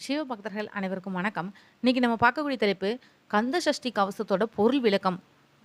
சிவபக்தர்கள் அனைவருக்கும் வணக்கம். இன்னைக்கு நம்ம பார்க்கக்கூடிய தலைப்பு கந்த சஷ்டி கவசத்தோட பொருள் விளக்கம்.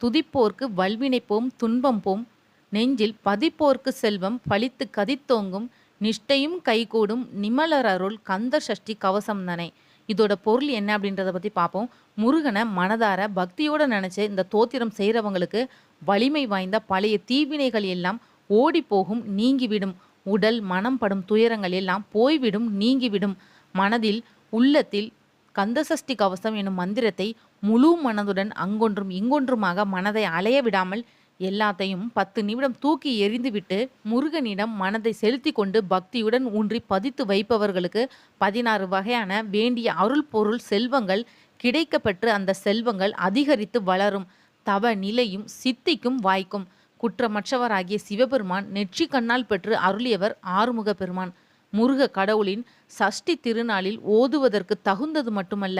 துதிப்போர்க்கு வல்வினைப்போம் துன்பம் போம். நெஞ்சில் பதிப்போர்க்கு செல்வம் பழித்து கதித்தோங்கும். நிஷ்டையும் கைகூடும் நிமலர் அருள் கந்த சஷ்டி கவசம் தானே. இதோட பொருள் என்ன அப்படின்றத பற்றி பார்ப்போம். முருகனை மனதார பக்தியோட நினச்சி இந்த தோத்திரம் செய்கிறவங்களுக்கு வலிமை வாய்ந்த பழைய தீவினைகள் எல்லாம் ஓடி போகும் நீங்கிவிடும். உடல் மனம் படும் துயரங்கள் எல்லாம் போய்விடும் நீங்கிவிடும். மனதில் உள்ளத்தில் கந்தசஷ்டி கவசம் எனும் மந்திரத்தை முழு மனதுடன் அங்கொன்றும் இங்கொன்றுமாக மனதை அலைய விடாமல் எல்லாத்தையும் பத்து நிமிடம் தூக்கி எறிந்துவிட்டு முருகனிடம் மனதை செலுத்தி கொண்டு பக்தியுடன் ஊன்றி பதித்து வைப்பவர்களுக்கு பதினாறு வகையான வேண்டிய அருள் பொருள் செல்வங்கள் கிடைக்கப்பெற்று அந்த செல்வங்கள் அதிகரித்து வளரும். தவ நிலையும் சித்திக்கும் வாய்க்கும். குற்றமற்றவராகிய சிவபெருமான் நெற்றி கண்ணால் பெற்று அருளியவர் ஆறுமுக பெருமான். முருக கடவுளின் சஷ்டி திருநாளில் ஓதுவதற்கு தகுந்தது மட்டுமல்ல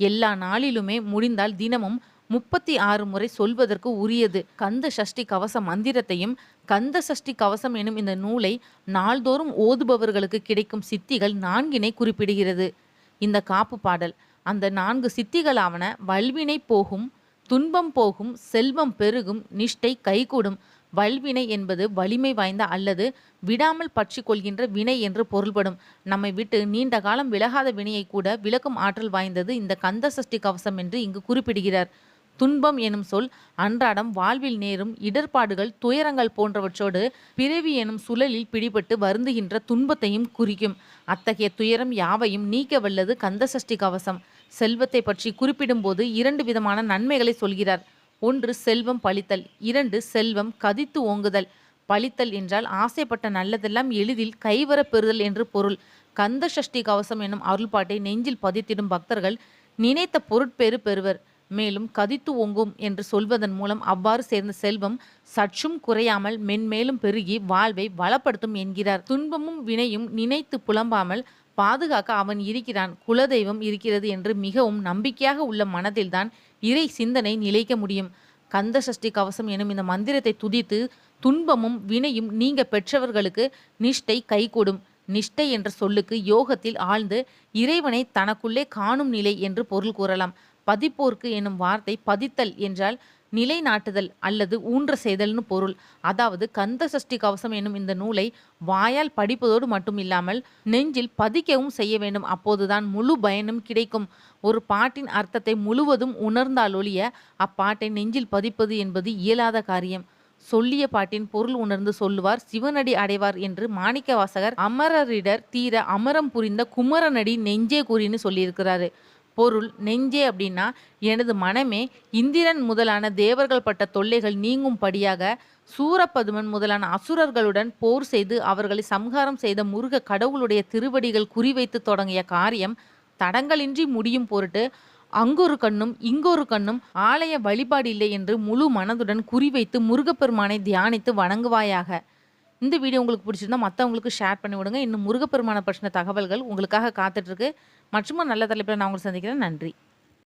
எல்லா நாளிலுமே முடிந்தால் தினமும் முப்பத்தி ஆறு முறை சொல்வதற்கு உரியது. கந்த சஷ்டி கவச மந்திரத்தையும் கந்த சஷ்டி கவசம் எனும் இந்த நூலை நாள்தோறும் ஓதுபவர்களுக்கு கிடைக்கும் சித்திகள் நான்கினை குறிப்பிடுகிறது. இந்த காப்பு பாடல் அந்த நான்கு சித்திகளாவன வல்வினை போகும் துன்பம் போகும் செல்வம் பெருகும் நிஷ்டை கைகூடும் வல்வினை என்பது வலிமை வாய்ந்த அல்லது விடாமல் பற்றி கொள்கின்ற வினை என்று பொருள்படும். நம்மை விட்டு நீண்ட காலம் விலகாத வினையை கூட விளக்கும் ஆற்றல் வாய்ந்தது இந்த கந்த சஷ்டி கவசம் என்று இங்கு குறிப்பிடுகிறார். துன்பம் எனும் சொல் அன்றாடம் வாழ்வில் நேரும் இடர்பாடுகள் துயரங்கள் போன்றவற்றோடு பிறவி எனும் சுழலில் பிடிபட்டு வருந்துகின்ற துன்பத்தையும் குறிக்கும். அத்தகைய துயரம் யாவையும் நீக்க வல்லது கந்த சஷ்டி கவசம். செல்வத்தை பற்றி குறிப்பிடும்போது இரண்டு விதமான நன்மைகளை சொல்கிறார். ஒன்று செல்வம் பழித்தல் இரண்டு செல்வம் கதித்து ஓங்குதல். பழித்தல் என்றால் ஆசைப்பட்ட நல்லதெல்லாம் எளிதில் கைவர பெறுதல் என்று பொருள். கந்த சஷ்டி கவசம் என்னும் அருள்பாட்டை நெஞ்சில் பதித்திடும் பக்தர்கள் நினைத்த பொருட்பேறு பெறுவர். மேலும் கதித்து ஓங்கும் என்று சொல்வதன் மூலம் அவ்வாறு சேர்ந்த செல்வம் சற்றும் குறையாமல் மென்மேலும் பெருகி வாழ்வை வளப்படுத்தும் என்கிறார். துன்பமும் வினையும் நினைத்து புலம்பாமல் பாதுகாக்க அவன் இருக்கிறான். குலதெய்வம் இருக்கிறது என்று மிகவும் நம்பிக்கையாக உள்ள மனதில்தான் இறை சிந்தனை நிலைக்க முடியும். கந்த சஷ்டி கவசம் எனும் இந்த மந்திரத்தை துதித்து துன்பமும் வினையும் நீங்க பெற்றவர்களுக்கு நிஷ்டை கைகூடும். நிஷ்டை என்ற சொல்லுக்கு யோகத்தில் ஆழ்ந்து இறைவனை தனக்குள்ளே காணும் நிலை என்று பொருள் கூறலாம். பதிப்போர்க்கு என்னும் வார்த்தை பதித்தல் என்றால் நிலைநாட்டுதல் அல்லது ஊன்ற செய்தல்னு பொருள். அதாவது கந்த சஷ்டி கவசம் என்னும் இந்த நூலை வாயால் படிப்பதோடு மட்டும் இல்லாமல் நெஞ்சில் பதிக்கவும் செய்ய வேண்டும். அப்போதுதான் முழு பயனும் கிடைக்கும். ஒரு பாட்டின் அர்த்தத்தை முழுவதும் உணர்ந்தாலொழிய அப்பாட்டை நெஞ்சில் பதிப்பது என்பது இயலாத காரியம். சொல்லிய பாட்டின் பொருள் உணர்ந்து சொல்லுவார் சிவனடி அடைவார் என்று மாணிக்க வாசகர் அமரரிடர் தீர அமரம் புரிந்த குமரனடி நெஞ்சே கூறின்னு சொல்லியிருக்கிறாரு. பொருள் நெஞ்சே அப்படின்னா எனது மனமே இந்திரன் முதலான தேவர்கள் பட்ட தொல்லைகள் நீங்கும்படியாக சூரப்பதுமன் முதலான அசுரர்களுடன் போர் செய்து அவர்களை சம்ஹாரம் செய்த முருக கடவுளுடைய திருவடிகள் குறிவைத்து தொடங்கிய காரியம் தடங்களின்றி முடியும் பொருட்டு அங்கொரு கண்ணும் இங்கொரு கண்ணும் ஆலய வழிபாடு இல்லை என்று முழு மனதுடன் குறிவைத்து முருகப்பெருமானை தியானித்து வணங்குவாயாக. இந்த வீடியோ உங்களுக்கு பிடிச்சிருந்தா மற்றவங்களுக்கு ஷேர் பண்ணி விடுங்க. இன்னும் முருகப்பெருமான பிரச்சனை தகவல்கள் உங்களுக்காக காத்துட்ருக்கு மற்றும் நல்ல தலைப்பில் நான் உங்களை சந்திக்கிறேன். நன்றி.